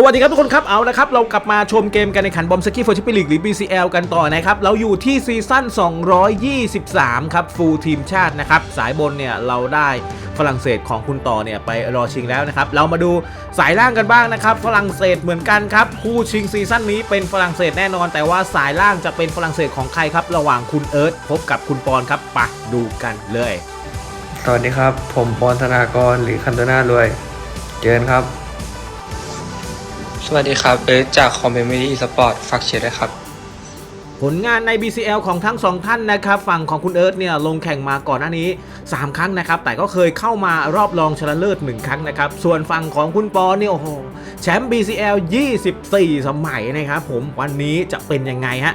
สวัสดีครับทุกคนครับเอาละครับเรากลับมาชมเกมกันในขันบอมสกี้ฟอร์ชิปปี้ลีกหรือ BCL กันต่อนะครับ เราอยู่ที่ซีซั่น 223 ครับฟูลทีมชาตินะครับ สายบนเนี่ยเราได้ฝรั่งเศสของคุณต่อเนี่ยไปรอชิงแล้วนะครับ เรามาดูสายล่างกันบ้างนะครับ ฝรั่งเศสเหมือนกันครับ คู่ชิงซีซั่นนี้เป็นฝรั่งเศสแน่นอน แต่ว่าสายล่างจะเป็นฝรั่งเศสของใครครับ ระหว่างคุณเอิร์ธพบกับคุณปอนครับไปดูกันเลยสวัสดีครับ ผมปอนธนากรหรือคันโตนารวย เจนครับ สวัสดีครับ เอิร์ธจากคอมเมดี้สปอร์ตฝากเชียร์ด้วยครับ ผลงานใน BCL ของทั้งสองท่านนะครับ ฝั่งของคุณเอิร์ธเนี่ยลงแข่งมาก่อนหน้านี้ 3 ครั้งนะครับ แต่ก็เคยเข้ามารอบรองชนะเลิศ 1 ครั้งนะครับ ส่วนฝั่งของคุณปอเนี่ยโอ้โหแชมป์ BCL 24 สมัยนะครับผมวันนี้จะเป็นยังไงฮะ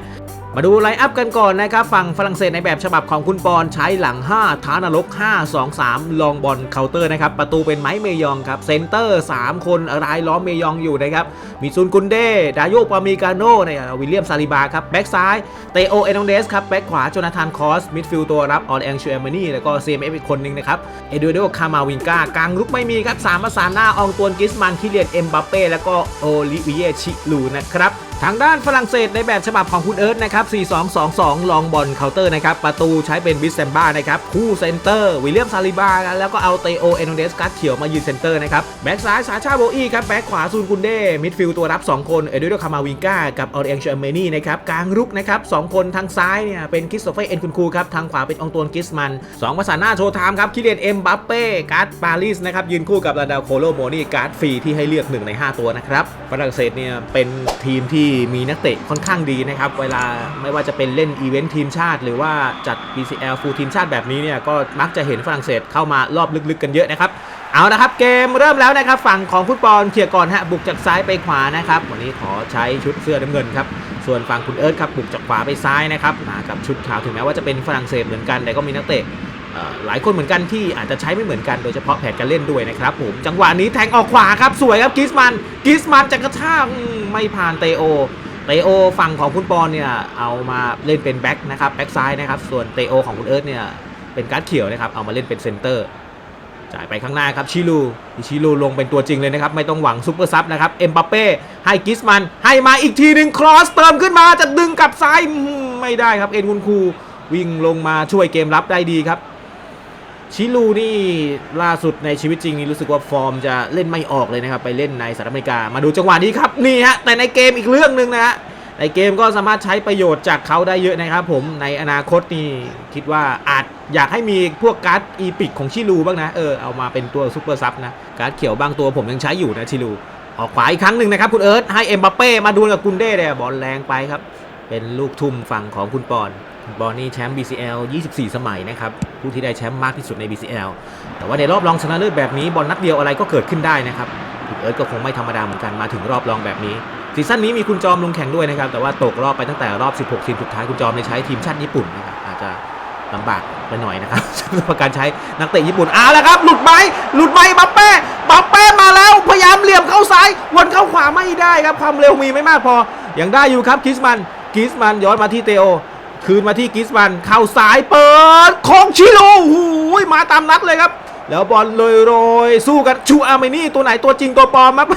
มาดูไลน์อัพกันก่อนนะครับฝั่งฝรั่งเศสในแบบฉบับของคุณปอนใช้หลัง5ท้านรก 5 2 3 ลองบอลเคาน์เตอร์นะครับ ประตูเป็นไม้เมยองครับ เซนเตอร์ 3 คนรายล้อมเมยองอยู่นะครับ มีซุนกุนเด ดาโยปามิกาโน่เนี่ยวิลเลียมซาลิบาครับ แบ็กซ้าย เตโอ เอนองเดสครับ แบ็กขวาโจนาธานคอส มิดฟิลด์ตัวรับออนแองชูเอมานี่แล้วก็ CMF อีกคนนึงนะครับ เอดูโดคามาวินกากลางลุกไม่มีครับสามประสานหน้าอองตวนกิสมันคิเลียนเอ็มบัปเป้แล้วก็โอลิเวียชิลูนะครับทางด้านฝรั่งเศสในแบบฉบับของคุณเอิร์ธนะครับ 4-2-2-2 ลองบอลเคาน์เตอร์นะครับ ประตูใช้เป็นวิสเซมบ้านะครับ คู่เซนเตอร์ วิลเลียมซาลิบา แล้วก็เอาเตโอ เอนโดเดสกัสเขียวมายืนเซนเตอร์นะครับ แบ็กซ้าย ซาชาโบอี้ครับ แบ็กขวา ซูนกุนเดมิดฟิลด์ตัวรับ 2 คน เอเดโดคามาวิงกา กับออเรียงเชอร์เมนี่นะครับ กลางรุกนะครับ 2 คนทางซ้ายเนี่ยเป็นคริสโตเฟเอ็นคุณคูครับ ทางขวาเป็นองตวนกิสมัน2ประสาหน้าโชว์ไทม์ครับ คิเลียน เอ็มบัปเป้การ์ดปารีสนะครับยืนคู่กับลาดาโคโลโมนี่การ์ดฟรีที่ให้เลือก1ใน5 ตัวนะครับฝรั่งเศสเนี่ยเป็นทีมที่มีนักเตะค่อนข้างดีนะครับ เวลาไม่ว่าจะเป็นเล่นอีเวนต์ทีมชาติ หรือว่าจัด BCL ฟูลทีมชาติแบบนี้เนี่ยก็มักจะเห็นฝรั่งเศสเข้ามารอบลึกๆกันเยอะนะครับ เอาละครับเกมเริ่มแล้วนะครับ ฝั่งของฟุตบอลเคลียร์ก่อนฮะบุกจากซ้ายไปขวานะครับ วันนี้ขอใช้ชุดเสื้อน้ำเงินครับส่วนฝั่งคุณเอิร์ธครับบุกจากขวาไปซ้ายนะครับมากับชุดขาวถึงแม้ว่าจะเป็นฝรั่งเศสเหมือนกันแต่ก็มีนักเตะ หลายคนเหมือนกันที่อาจจะใช้ไม่เหมือนกันโดยเฉพาะแผนการเล่นด้วยนะครับผมจังหวะนี้แทงออกขวาครับสวยครับกิสมันกิสมันจะกระชากไม่ผ่านเตโอเตโอฝั่งของคุณปอนเนี่ยเอามาเล่นเป็นแบ็คนะครับแบ็คซ้ายนะครับส่วนเตโอของคุณเอิร์ธเนี่ยเป็นการ์ดเขียวนะครับเอามาเล่นเป็นเซนเตอร์จ่ายไปข้างหน้าครับชิลูชิลูลงเป็นตัวจริงเลยนะครับ ไม่ต้องหวังซุปเปอร์ซับนะครับเอ็มบัปเป้ให้กิสมันให้มาอีกทีหนึ่งครอสเติมขึ้นมาจะดึงกลับซ้ายไม่ได้ครับเอ็นคุณคูวิ่งลงมาช่วยเกมรับได้ดีครับ ชิลูนี่ล่าสุดในชีวิตจริงนี่รู้สึกว่าฟอร์มจะเล่นไม่ออกเลยนะครับ ไปเล่นในสหรัฐอเมริกา มาดูจังหวะนี้ครับนี่ฮะแต่ในเกมอีกเรื่องหนึ่งนะฮะในเกมก็สามารถใช้ประโยชน์จากเขาได้เยอะนะครับผมในอนาคตนี่คิดว่าอาจอยากให้มีพวกการ์ดอีพิกของชิลูบ้างนะเออเอามาเป็นตัวซูเปอร์ซับนะการ์ดเขียวบางตัวผมยังใช้อยู่นะชิลูออกขวาอีกครั้งหนึ่งนะครับคุณเอิร์ธให้เอ็มบัปเป้มาดูกับกุนเด้เลยบอลแรงไปครับเป็นลูกทุ่มฝั่งของคุณปอน คุณปอนนี่แชมป์ BCL 24 สมัยนะครับ ผู้ที่ได้แชมป์มากที่สุดใน BCL แต่ว่าในรอบรองชนะเลิศแบบนี้บอลนัดเดียวอะไรก็เกิดขึ้นได้นะครับคุณเอิร์ธก็คงไม่ธรรมดาเหมือนกันมาถึงรอบรองแบบนี้ซีซั่นนี้มีคุณจอมลงแข่งด้วยนะครับ แต่ว่าตกรอบไปตั้งแต่รอบ 16 ทีมสุดท้ายคุณจอมในใช้ทีมชาติญี่ปุ่นนะครับอาจจะลำบากไปหน่อยนะครับสำหรับการใช้นักเตะญี่ปุ่นเอาละครับ หลุดไหมหลุดไหมบัปเป้บัปเป้มาแล้วพยายามเหลี่ยมเข้าซ้ายวนเข้าขวาไม่ได้ครับความเร็วมีไม่มากพอยังได้อยู่ครับกิสมันกิสมันย้อนมาที่เตโอ คืนมาที่กิสมันเข้าสายเปิดของชิโร่หูยมาตามนัดเลยครับ แล้วบอลเลยโรยสู้กันชูอาร์เมนี่ตัวไหนตัวจริงตัวปลอมครับ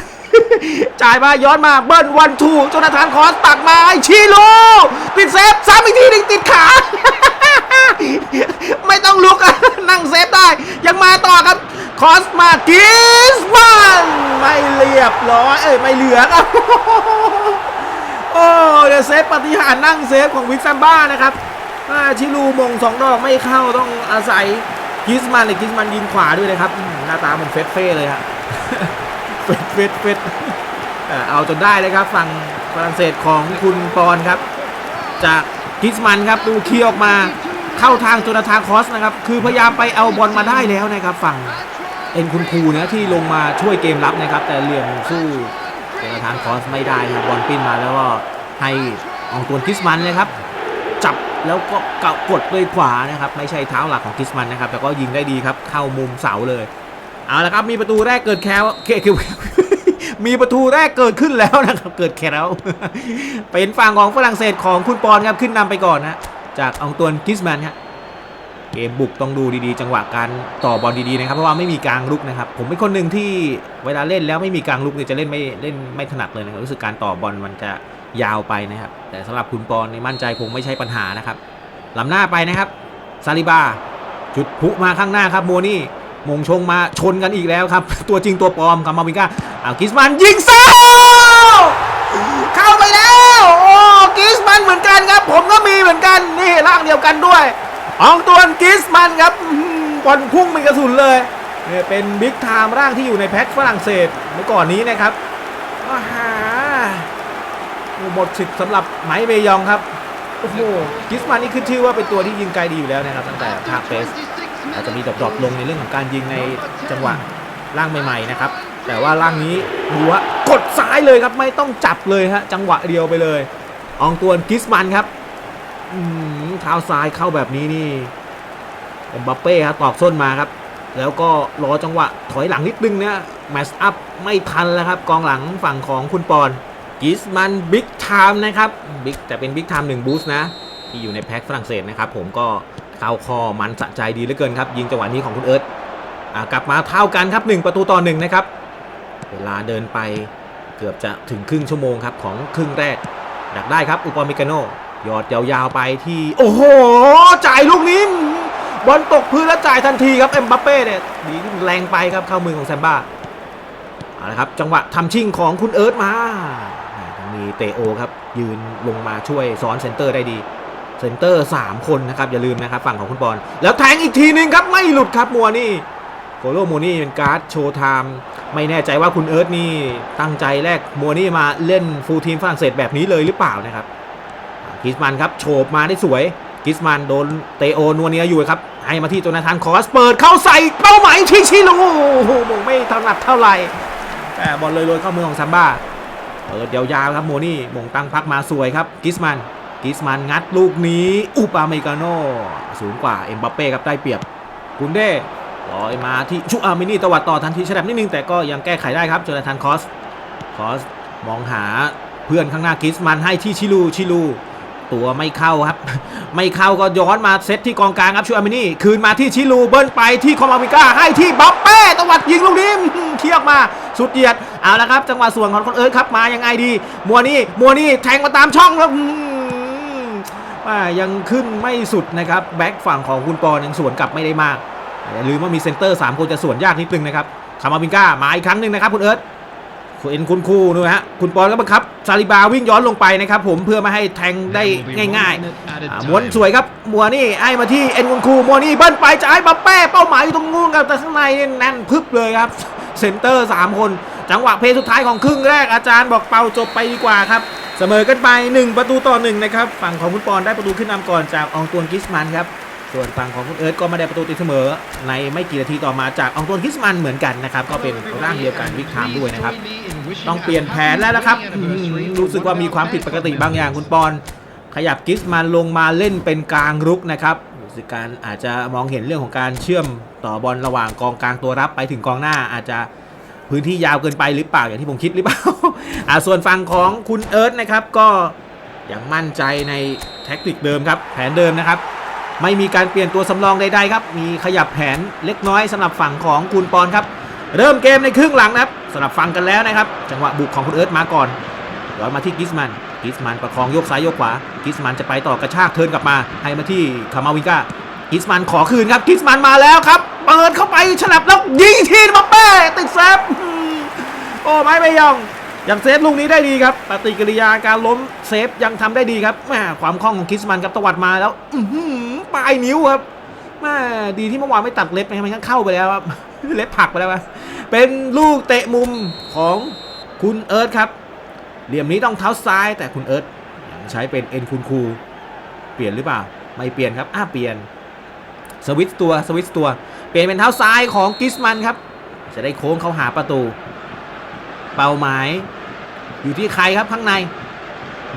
จ่ายมาย้อนมาเบิ้ลวันทูโจนาธานคอสตักมาไอชิโร่ติดเซฟซ้ำอีกทีหนึงติดขา ไม่ต้องลุกนั่งเซฟได้ ยังมาต่อครับ คอสมากิสมันไม่เรียบร้อยเอ้ยไม่เหลือครับ โอ้เดี๋ยวเซฟปฏิหารนั่งเซฟของวิกซัมบ้านะครับชิลูมงสองดอกไม่เข้าต้องอาศัยกิสมันเลยกิสมันยิงขวาด้วยนะครับหน้าตาเหมือนเฟสเฟ่เลยฮะเฟสเฟสเฟสเอาจนได้เลยครับฝั่งฝรั่งเศสของคุณปอนครับ จากกิสมันครับดูเคลียออกมาเข้าทางโจนาธานคอสนะครับ คือพยายามไปเอาบอลมาได้แล้วนะครับ ฝั่งเอ็นคุณครูนะที่ลงมาช่วยเกมรับนะครับ แต่เหลี่ยมสู้ โจนาธานคอสไม่ได้ครับบอลปิ้นมาแล้วก็ให้องตวนกิสมันเลยครับ จับแล้วก็กกดด้วยขวานะครับ ไม่ใช่เท้าหลักของกิสมันนะครับ แต่ก็ยิงได้ดีครับเข้ามุมเสาเลยเอาละครับมีประตูแรกเกิดแคลเคเคมีประตูแรกเกิดขึ้นแล้วนะครับ เกิดแคลเป็นฝั่งของฝรั่งเศสของคุณปอนครับขึ้นนำไปก่อนนะจากองตวนกิสแมนครับ เกมบุกต้องดูดีๆ จังหวะการต่อบอลดีๆนะครับเพราะว่าไม่มีกลางลุกนะครับ ผมเป็นคนหนึ่งที่เวลาเล่นแล้วไม่มีกลางลุกเนี่ยจะเล่นไม่เล่นไม่ถนัดเลยนะครับรู้สึกการต่อบอลมันจะยาวไปนะครับ แต่สำหรับคุณปอนนี่มั่นใจคงไม่ใช่ปัญหานะครับล้ำหน้าไปนะครับซาลิบาจุดพุมาข้างหน้าครับโมนี่มงชงมาชนกันอีกแล้วครับ ตัวจริงตัวปลอมครับมาวินก้าเอากิสมันยิงเซ้าเข้าไปแล้ว โอ้กิสมันเหมือนกันครับ ผมก็มีเหมือนกันนี่ร่างเดียวกันด้วย อองตัวนกิสมันครับบอลพุ่งเป็นกระสุนเลยเนี่ยเป็นบิ๊กไทม์ร่างที่อยู่ในแพ็คฝรั่งเศสเมื่อก่อนนี้นะครับอาหาหมดสิทธิ์สำหรับไมค์เบยองครับโอ้โหกิสมันนี่ขึ้นชื่อว่าเป็นตัวที่ยิงไกลดีอยู่แล้วนะครับ ตั้งแต่ภาคเฟสอาจจะมีดรอปลงในเรื่องของการยิงในจังหวะล่างใหม่ๆนะครับ แต่ว่าล่างนี้ดูว่ากดซ้ายเลยครับไม่ต้องจับเลยฮะจังหวะเดียวไปเลย อองตวนกิสมันครับ เท้าซ้ายเข้าแบบนี้นี่เอ็มบัปเป้ครับตอกส้นมาครับ แล้วก็รอจังหวะถอยหลังนิดนึงเนี่ยแมชอัพไม่ทันแล้วครับ กองหลังฝั่งของคุณปอนกิสมันบิ๊กไทม์นะครับบิ๊กแต่เป็นบิ๊กไทม์หนึ่งบูสต์นะ ที่อยู่ในแพ็คฝรั่งเศสนะครับ ผมก็เข้าคอมันสะใจดีเหลือเกินครับ ยิงจังหวะนี้ของคุณเอิร์ธกลับมาเท่ากันครับ 1 ประตูต่อหนึ่งนะครับ เวลาเดินไปเกือบจะถึงครึ่งชั่วโมงครับ ของครึ่งแรก ดักได้ครับอุปมิกาโน ยอดยาวๆไปที่ โอ้โห จ่ายลูกนี้บอลตกพื้นแล้วจ่ายทันทีครับเอ็มบัปเป้เนี่ยดีแรงไปครับเข้ามือของแซมบ้าเอาละครับ จังหวะทำชิ่งของคุณเอิร์ธมามีเตโอครับ ยืนลงมาช่วยซ้อนเซนเตอร์ได้ดีเซนเตอร์ 3 คนนะครับ อย่าลืมนะครับ ฝั่งของคุณบอลแล้วแทงอีกทีนึงครับ ไม่หลุดครับมัวนี่โฟโลโมนี่เป็นการ์ดโชว์ไทม์ไม่แน่ใจว่าคุณเอิร์ธนี่ตั้งใจแรกมัวนี่มาเล่นฟูลทีมฝรั่งเศสแบบนี้เลยหรือเปล่านะครับ กิสมันครับโฉบมาได้สวย กิสมันโดนเตโอนัวเนียอยู่ครับ ให้มาที่โจนาธานคอสเปิดเข้าใส่เป้าหมายที่ชิลูโอ้โหมงไม่ถนัดเท่าไหร่แต่บอลเลยโรยเข้ามือของซัมบ้าเปิดยาวๆครับโมนี่มงตั้งพักมาสวยครับกิสมันกิสมันงัดลูกนี้อุปาเมกาโนสูงกว่าเอ็มบัปเป้ครับได้เปรียบกุนเด้ลอยมาที่ชูอามินี่ตวัดต่อทันทีฉลับนิดนึงแต่ก็ยังแก้ไขได้ครับโจนาธานคอสคอสมองหาเพื่อนข้างหน้ากิสมันให้ที่ชิลูชิลู ตัวไม่เข้าครับ ไม่เข้าก็ย้อนมาเซตที่กองกลางครับชูอามินี่ คืนมาที่ชิลูเบิ้ลไปที่คอมามิก้าให้ที่บัปเป้ตวัดยิงลูกนี้เคียกมาสุดเหยียดเอาละครับ จังหวะส่วนของคนเอิร์ธครับมายังไงดี มัวนี่มัวนี่แทงมาตามช่องแล้วอื้อหือว่ายังขึ้นไม่สุดนะครับแบ็กฝั่งของคุณปอยังสวนกลับไม่ได้มากอย่าลืมว่ามีเซนเตอร์3คนจะสวนยากนิดนึงนะครับคามาบิงก้ามาอีกครั้งหนึ่งนะครับคุณเอิร์ธ เอ็นคุณครูนะฮะคุณปอนก็บังคับซาลิบาวิ่งย้อนลงไปนะครับผมเพื่อไม่ให้แทงได้ง่ายๆอ่าม้วนสวยครับมัวนี่ไอ้มาที่เอ็นคุณครูมัวนี่เบิ้ลไปจะให้บัปเป้เป้าหมายอยู่ตรงงูนครับแต่ข้างในนี่แน่นพึบเลยครับเซนเตอร์ 3 คน จังหวะเพลย์สุดท้ายของครึ่งแรกอาจารย์บอกเป่าจบไปดีกว่าครับเสมอกันไป 1 ประตูต่อ1นะครับฝั่งของคุณปอนได้ประตูขึ้นนำก่อนจากอองตวนกิสมันครับส่วนฝั่งของคุณเอิร์ธก็ไม่ได้ประตูตีเสมอ ในไม่กี่นาทีต่อมาจากอองตวนกิสมันเหมือนกันนะครับก็เป็นร่างเดียวกันวิกไทม์ด้วยนะครับ ต้องเปลี่ยนแผนแล้วนะครับรู้สึกว่ามีความผิดปกติบางอย่างคุณปอน ขยับกิสมันลงมาเล่นเป็นกลางรุกนะครับรู้สึกการอาจจะมองเห็นเรื่องของการเชื่อมต่อบอลระหว่างกองกลางตัวรับไปถึงกองหน้าอาจจะพื้นที่ยาวเกินไปหรือเปล่าอย่างที่ผมคิดหรือเปล่าอ่าส่วนฝั่งของคุณเอิร์ธนะครับก็ยังมั่นใจในแท็กติกเดิมครับ แผนเดิมนะครับ ไม่มีการเปลี่ยนตัวสำรองใดๆครับ มีขยับแผนเล็กน้อยสำหรับฝั่งของคุณปอนครับ เริ่มเกมในครึ่งหลังนะครับสำหรับฟังกันแล้วนะครับ จังหวะบุกของคุณเอิร์ธมาก่อนย้อนมาที่กิสมันกิสมันประคองโยกซ้ายโยกขวากิสมันจะไปต่อกระชากเทิร์นกลับมาให้มาที่คามาวิก้ากิสมันขอคืนครับกิสมันมาแล้วครับเปิดเข้าไปฉลับแล้วยิงทีมาเป้ติดเซฟโอ้ไม่ไม่ยองยังเซฟลูกนี้ได้ดีครับปฏิกิริยาการล้มเซฟยังทำได้ดีครับแหมความคล่องของกิสมันครับตวัดมาแล้วอื้อหือปลายนิ้วครับแม่ดีที่เมื่อวานไม่ตัดเล็บนะไม่งั้นเข้าไปแล้วครับ เล็บผักไปแล้วครับเป็นลูกเตะมุมของคุณเอิร์ธครับ เหลี่ยมนี้ต้องเท้าซ้ายแต่คุณเอิร์ธยังใช้เป็นเอ็นคุณครูเปลี่ยนหรือเปล่า ไม่เปลี่ยนครับอ้าเปลี่ยน สวิตช์ตัวสวิตช์ตัว เปลี่ยนเป็นเท้าซ้ายของกิสมันครับ จะได้โค้งเข้าหาประตู เป้าหมาย อยู่ที่ใครครับข้างใน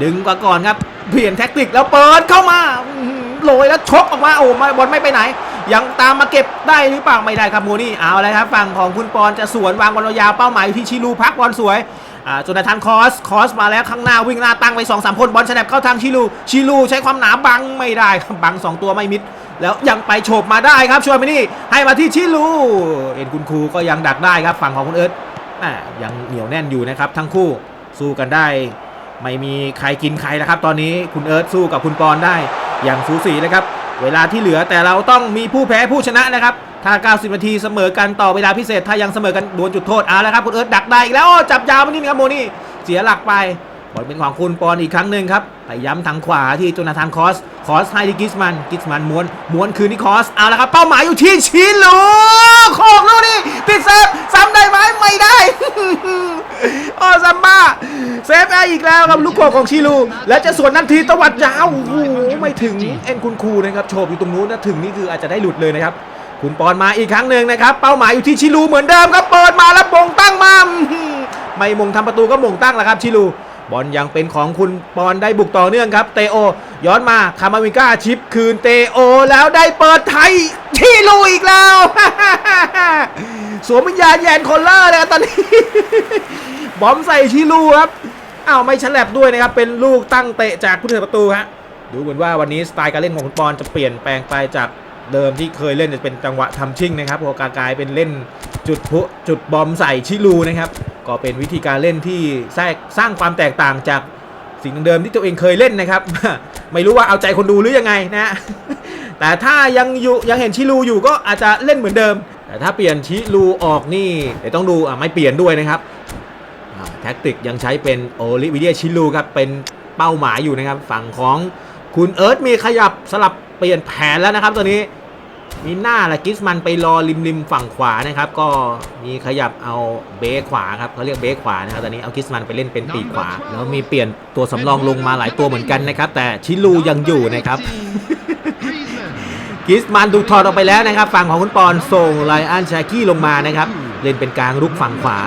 ดึงกว่าก่อนครับ เปลี่ยนแท็กติกแล้วเปิดเข้ามาอื้อหือโรยแล้วชกออกมาโอ้ไม่บอลไม่ไปไหน ยังตามมาเก็บได้หรือเปล่าไม่ได้ครับโมนี่เอาเลยครับฝั่งของคุณปอนจะสวนวางบอลยาวเป้าหมายที่ชิลูพักบอลสวยอ่าจนทันคอส คอสมาแล้วข้างหน้าวิ่งหน้าตั้งไป2อสคนบอลฉลับเข้าทางชิลูชิลูใช้ความหนาบังไม่ได้ครับบังสองตัวไม่มิด แล้วยังไปโฉบมาได้ครับช่วยมานี่ให้มาที่ชิลูเอ็นคุณครูก็ยังดักได้ครับฝั่งของคุณเอิร์ธยังเหนียวแน่นอยู่นะครับทั้งคู่สู้กันได้ ไม่มีใครกินใครนะครับ ตอนนี้คุณเอิร์ธสู้กับคุณปอนได้อย่างสูสีนะครับ เวลาที่เหลือแต่เราต้องมีผู้แพ้ผู้ชนะนะครับ ถ้า 90 นาทีเสมอกันต่อเวลาพิเศษ ถ้ายังเสมอกันโดนจุดโทษเอาแล้วครับ คุณเอิร์ธดักได้อีกแล้วจับยาวมานี่นะครับโมนี่เสียหลักไป บอลเป็นของคุณปอนอีกครั้งหนึ่งครับไปย้ำทางขวาที่โจนาธานคอส คอสให้ที่กิสมัน กิสมันม้วน ม้วนคืนที่คอส เอาล้วครับ เป้าหมายอยู่ที่ชิลูโคกลูกนี่ติดเซฟซ้ำได้ไหมไม่ได้โอ้ซัมบ้าเซฟได้อีกแล้วครับลูกโขกของชิลู และจะสวนนันทีตวัดยาวโอ้โหไม่ถึงเอ็นคุณครูนะครับโฉบอยู่ตรงนู้นนะถึงนี่คืออาจจะได้หลุดเลยนะครับคุณปอนมาอีกครั้งหนึ่งนะครับ เป้าหมายอยู่ที่ชิลูเหมือนเดิมครับเปิดมาแล้วมงตั้งมาอื้อหือไม่มงทำประตูก็มงตั้งแล้วครับชิลู บอลยังเป็นของคุณปอนได้บุกต่อเนื่องครับ เตโอ ย้อนมาคามาวิก้าชิปคืนเตโอ แล้วได้เปิดไทยชิลูอีกแล้วสวมวิญญาณแยนคอลเลอร์เลยตอนนี้ บอมใส่ชิลูครับอ้าวไม่ฉลับด้วยนะครับ เป็นลูกตั้งเตะจากผู้ถือประตูฮะดูเหมือนว่าวันนี้สไตล์การเล่นของคุณปอนจะเปลี่ยนแปลงไปจากเดิมที่เคยเล่นจะเป็นจังหวะทำชิ่งนะครับพอกลายเป็นเล่นจุดพุจุดบอมใส่ชิลูนะครับ ก็เป็นวิธีการเล่นที่สร้างความแตกต่างจากสิ่งเดิมที่ตัวเองเคยเล่นนะครับ ไม่รู้ว่าเอาใจคนดูหรือยังไงนะ แต่ถ้ายังอยู่ยังเห็นชิลูอยู่ก็อาจจะเล่นเหมือนเดิม แต่ถ้าเปลี่ยนชิลูออกนี่เดี๋ยวต้องดูอะไม่เปลี่ยนด้วยนะครับแท็กติกยังใช้เป็นโอลิวิเดียชิลูครับเป็นเป้าหมายอยู่นะครับ ฝั่งของคุณเอิร์ธมีขยับสลับเปลี่ยนแผนแล้วนะครับตัวนี้ มีหน้าละกิสมันไปรอริมริมฝั่งขวานะครับ ก็มีขยับเอาเบคขวาครับเขาเรียกเบคขวานะครับตอนนี้เอากิสมันไปเล่นเป็นปีกขวา แล้วมีเปลี่ยนตัวสำรองลงมาหลายตัวเหมือนกันนะครับ แต่ชิลูยังอยู่นะครับ กิสมันถูกถอดออกไปแล้วนะครับ ฝั่งของคุณปอนส่งไลอันชากี้ลงมานะครับ เล่นเป็นกลางรุกฝั่งขวา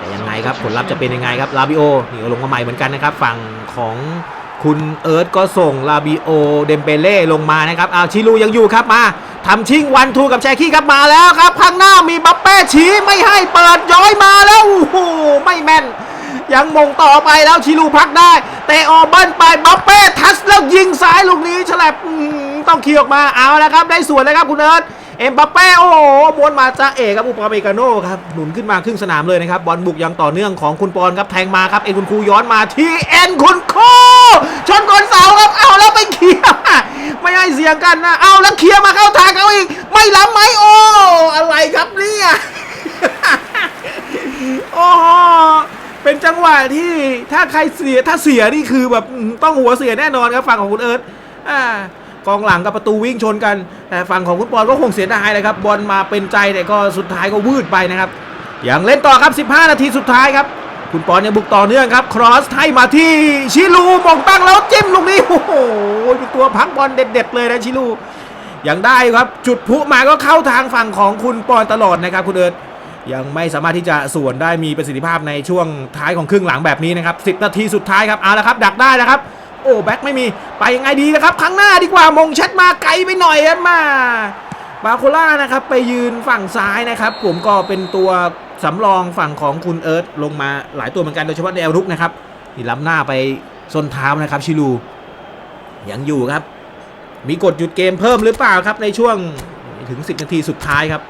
จะยังไงครับผลลัพธ์จะเป็นยังไงครับลาบิโอนี่ก็ลงมาใหม่เหมือนกันนะครับ ฝั่งของ คุณเอิร์ธก็ส่งลาบิโอเดมเบเล่ลงมานะครับอาชิลูยังอยู่ครับมาทำชิงวันทูกับแชคี้ครับมาแล้วครับ ข้างหน้ามีบัปเป้ชี้ไม่ให้เปิดย้อยมาแล้วโอ้โหไม่แม่น ยังมงต่อไปแล้วชิลูพักได้เตะออกเบิ้ลไปบัปเป้ทัชแล้วยิงซ้ายลูกนี้ฉลับต้องเคลียร์ออกมาเอาแล้วครับได้ส่วนแล้วครับคุณเอิร์ธ เอ็มบัปเป้โอ้โหม้วนมาจ้าเอกครับอุปาเมกาโน่ครับหนุนขึ้นมาครึ่งสนามเลยนะครับบอลบุกยังต่อเนื่องของคุณปอนครับแทงมาครับเอ็นคุณครูย้อนมาที่เอ็นคุณครูชนกอนเสาครับเอาแล้วไปเคลียร์ไม่ให้เสียงกันนะเอาแล้วเคลียร์มาเข้าทางเขาอีก ไม่ล้ำไหมโอ้อะไรครับเนี่ยโอ้เป็นจังหวะที่ถ้าใครเสียถ้าเสียนี่คือแบบต้องหัวเสียแน่นอนครับฝั่งของคุณเอิร์ธอ่า กองหลังกับประตูวิ่งชนกันแต่ฝั่งของคุณปอนก็คงเสียดายเลยครับบอลมาเป็นใจแต่ก็สุดท้ายก็วืดไปนะครับอย่างเล่นต่อครับ 15 นาทีสุดท้ายครับ คุณปอนยังบุกต่อเนื่องครับ ครอสให้มาที่ชิลูมองตั้งแล้วจิ้มลูกนี้โอ้โหเป็นตัวพักบอลเด็ด ๆ เลยนะชิลูยังได้ครับจุดพุมาก็เข้าทางฝั่งของคุณปอนตลอดนะครับคุณเอิร์ธยังไม่สามารถที่จะส่วนได้มีประสิทธิภาพในช่วงท้ายของครึ่งหลังแบบนี้นะครับ 10 นาทีสุดท้ายครับเอาละครับ ดักได้แล้วครับ โอ้แบ็คไม่มีไปยังไงดีนะครับข้งหน้าดีกว่ามงช็ดมาไกลไปหน่อยครับมาบาโคล่านะครับไปยืนฝั่งซ้ายนะครับผมก็เป็นตัวสำรองฝั่งของคุณเอิร์ธลงมาหลายตัวเหมือนกันโดยเฉพาะแนวรุกนะครับที่ล้ำหน้าไปส้นเท้านะครับชิลูยังอยู่ครับ มีกดหยุดเกมเพิ่มหรือเปล่าครับในช่วงถึง 10 นาทีสุดท้ายครับ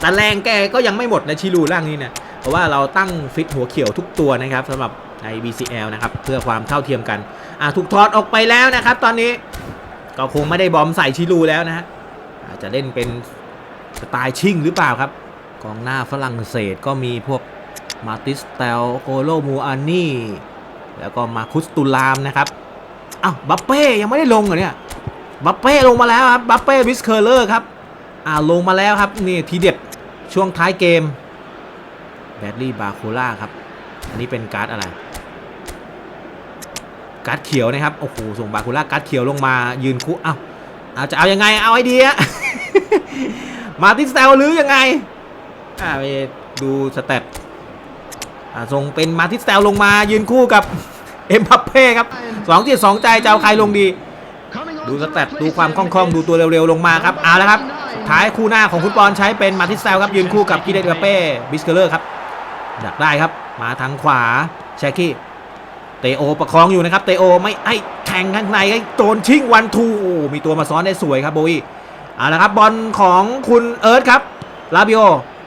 แต่แรงแกก็ยังไม่หมดนะชิลูร่างนี้นี่ยเพราะว่าเราตั้งฟิตหัวเขียวทุกตัวนะครับสำหรับ ใน BCL นะครับ เพื่อความเท่าเทียมกัน อะถูกถอดออกไปแล้วนะครับ ตอนนี้ก็คงไม่ได้บอมใส่ชิลูแล้วนะฮะอาจจะเล่นเป็นสไตล์ชิ่งหรือเปล่าครับ กองหน้าฝรั่งเศสก็มีพวกมาติสเตลโคโลมูอานี่ แล้วก็มาคุสตูลามนะครับอ้าวบัปเป้ยังไม่ได้ลงเหรอเนี่ยบัปเป้ลงมาแล้วครับบัปเป้วิสเคอร์เลอร์ครับอ่าลงมาแล้วครับนี่ทีเด็ดช่วงท้ายเกมแบดลี่บาโคล่าครับ อันนี้เป็นการ์ดอะไร การ์ดเขียวนะครับ โอ้โห ส่งบาโคล่าการ์ดเขียวลงมายืนคู่เอ้าเอาจะเอายังไง เอาไอเดีย มาติสเตลหรือยังไง อ่าไปดูสเตตอ่าส่งเป็นมาติสเตลลงมายืนคู่กับเอ็มพัปเป้ครับสองจิตสองใจจะเอาใครลงดี ดูสเต็ปดูความคล่องๆ ดูตัวเร็วๆ ลงมาครับ เอาแล้วครับ ท้ายคู่หน้าของคุณปอนใช้เป็นมาติสเซลครับยืนคู่กับกิเดตกาเป้บิสเกเลอร์ครับดักได้ครับ มาทางขวาแชคกี้ เตโอประคองอยู่นะครับ เตโอไม่ให้แทข่งข้างในให้โดนชิงวันทูมีตัวมาซ้อนได้สวยครับโบวี่เอาละครับบอลของคุณเอิร์ธครับลาบิโอ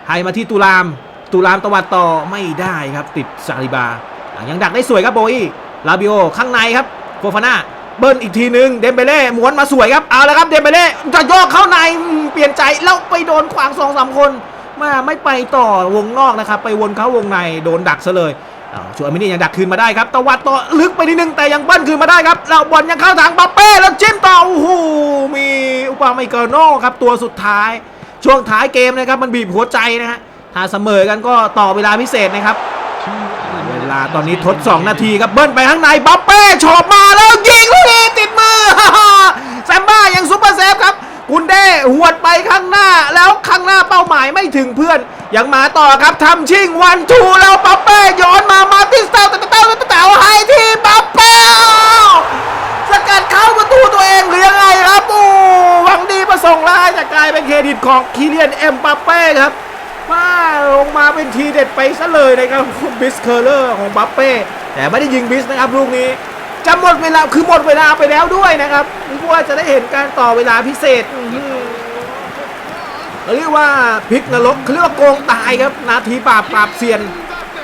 ให้มาที่ตุลาม ตุลามตะวัดต่อไม่ได้ครับติดซาลิบาอะยังดักได้สวยครับโบวี่ลาบิโอข้างในครับโฟฟาน่าเบิ้ลอีกทีหนึ่งเดมเบเล่ม้วนมาสวยครับเอาละครับเดมเบเล่จะโยกเข้าในเปลี่ยนใจแล้วไปโดนขวางสองสามคนมาไม่ไปต่อวงนอกนะครับ ไปวนเข้าวงในโดนดักซะเลย อ้าชัวร์มินี่ยังดักคืนมาได้ครับตวัดต่อลึกไปนิดนึงแต่ยังเบิ้ลคืนมาได้ครับแล้วบอลยังเข้าทางบัปเป้แล้วจิ้มต่อโอ้โหมีอุปาไมเกโน่ครับตัวสุดท้าย ช่วงท้ายเกมนะครับมันบีบหัวใจนะฮะถ้าเสมอกันก็ต่อเวลาพิเศษนะครับเวลาตอนนี้ทด 2 นาทีครับเบิ้ลไปข้างในบัปเป้ชอบมาแล้วยิงลูกนี้ติดมือแซมบ้ายังซุปเปอร์เซฟครับกุนเด้หวดไปข้างหน้าแล้วข้างหน้าเป้าหมายไม่ถึงเพื่อน ยังมาต่อครับทำชิงวันทูแล้วบัปเป้ย้อนมามาติสเต้าเต้าเต้าเต้าให้ที่บัปเป้สกัดเข้าประตูตัวเองหรือยังไงครับโอ้หวังดีประสงค์ร้ายแต่กลายเป็นเครดิตของคีเลียนเอ็มบัปเป้ครับมาลงมาเป็นทีเด็ดไปซะเลยนะครับบิสเคอร์เลอร์ของบัปเป้แต่ไม่ได้ยิงบิสนะครับลูกนี้จะหมดเวลาคือหมดเวลาไปแล้วด้วยนะครับนึกว่าจะได้เห็นการต่อเวลาพิเศษ เรียกว่าพลิกนรกเขาเรียกว่าโกงตายครับ นาทีปราบปราบเซียน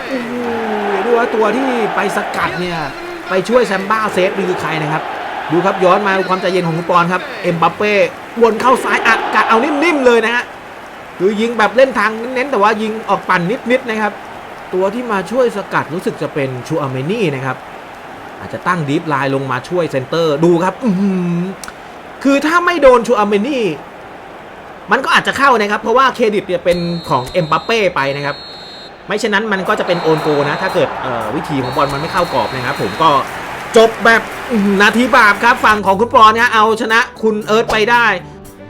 โอ้โหดูว่าตัวที่ไปสกัดเนี่ยไปช่วยแซมบ้าเซฟนี่คือใครนะครับ ดูครับย้อนมาดูความใจเย็นของคุณปอนครับ เอ็มบัปเป้วนเข้าซ้ายอัดกะเอานิ่มๆเลยนะฮะคือยิงแบบเล่นทางเน้นแต่ว่ายิงออกปั่นนิดๆนะครับ ตัวที่มาช่วยสกัดรู้สึกจะเป็นชูอาเมนี่นะครับ อาจจะตั้งดีฟไลน์ลงมาช่วยเซนเตอร์ดูครับอืคือถ้าไม่โดนชูอาเมนี่ มันก็อาจจะเข้านะครับ เพราะว่าเครดิตเนี่ยเป็นของเอ็มบัปเป้ไปนะครับ ไม่เช่นนั้นมันก็จะเป็นโอนโกนะ ถ้าเกิดวิธีของบอลมันไม่เข้ากรอบนะครับ ผมก็จบแบบนาทีบาปครับฝั่งของคุณปอนเนี่ยเอาชนะคุณเอิร์ธไปได้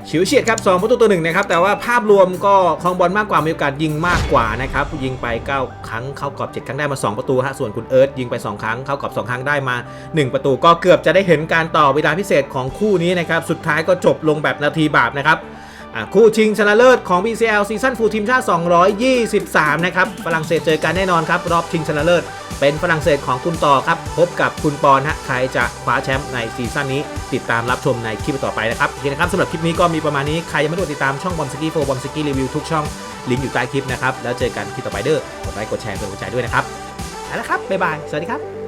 ฉิวเฉียดครับ2ประตูตัวหนึ่งนะครับแต่ว่าภาพรวมก็ครองบอลมากกว่ามีโอกาสยิงมากกว่านะครับยิงไป 9 ครั้งเข้ากรอบ 7 ครั้งได้มา 2 ประตูฮะส่วนคุณเอิร์ธยิงไป 2 ครั้งเข้ากรอบ 2 ครั้งได้มา 1 ประตูก็เกือบจะได้เห็นการต่อเวลาพิเศษของคู่นี้นะครับสุดท้ายก็จบลงแบบนาทีบาปนะครับ คู่ชิงชนะเลิศของ BCL ซีซั่นฟูลทีมชาติ 223 นะครับ ฝรั่งเศสเจอกันแน่นอนครับ รอบชิงชนะเลิศ เป็นฝรั่งเศสของคุณต่อครับ พบกับคุณปอนฮะ ใครจะคว้าแชมป์ในซีซั่นนี้ ติดตามรับชมในคลิปต่อไปนะครับโอเคนะครับสำหรับคลิปนี้ก็มีประมาณนี้ ใครยังไม่ได้ติดตามช่องบอมสกี้โฟบอมสกี้รีวิวทุกช่อง ลิงก์อยู่ใต้คลิปนะครับ แล้วเจอกันคลิปต่อไปเด้อกดไลค์กดแชร์เป็นกำลังใจด้วยนะครับไปแล้วครับบ๊ายบายสวัสดีครับ